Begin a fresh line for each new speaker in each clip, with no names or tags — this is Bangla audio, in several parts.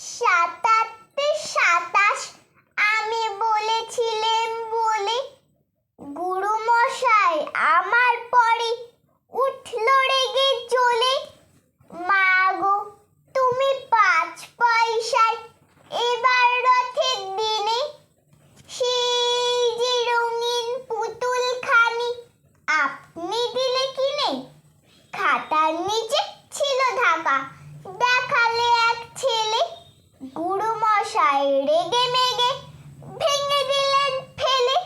下蛋 মশাই রেগে মেগে ভেঙে দিলেন, ফেলে।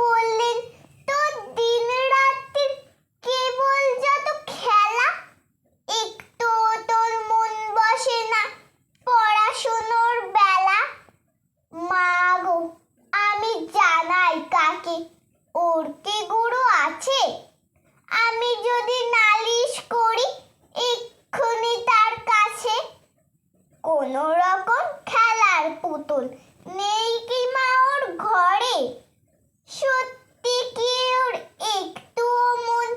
বললেন তোর দিন রাত্রির কেবল যত খেলা একটু তোর মন বসে না। পড়াশুনোর বেলা মা গো আমি জানাই কাকে, ওর কি গুরু আছে? আমি যদি নালিশ করি, এক্ষুনি তার কাছে কোন রকম লাল পুতুল। নেই কি মা ওর ঘরে? সত্যি কি ওর একটু মন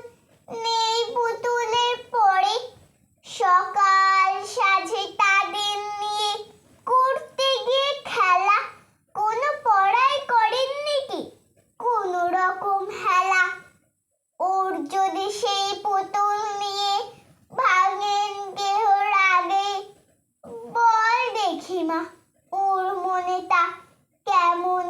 নেই পুতুলের পরে? সকাল সাজে তাদের নিয়ে করতে গিয়ে খেলা। কোনো পড়াই করেননি কি কোনো রকম হেলা। ওর যদি সেই ওর কেমন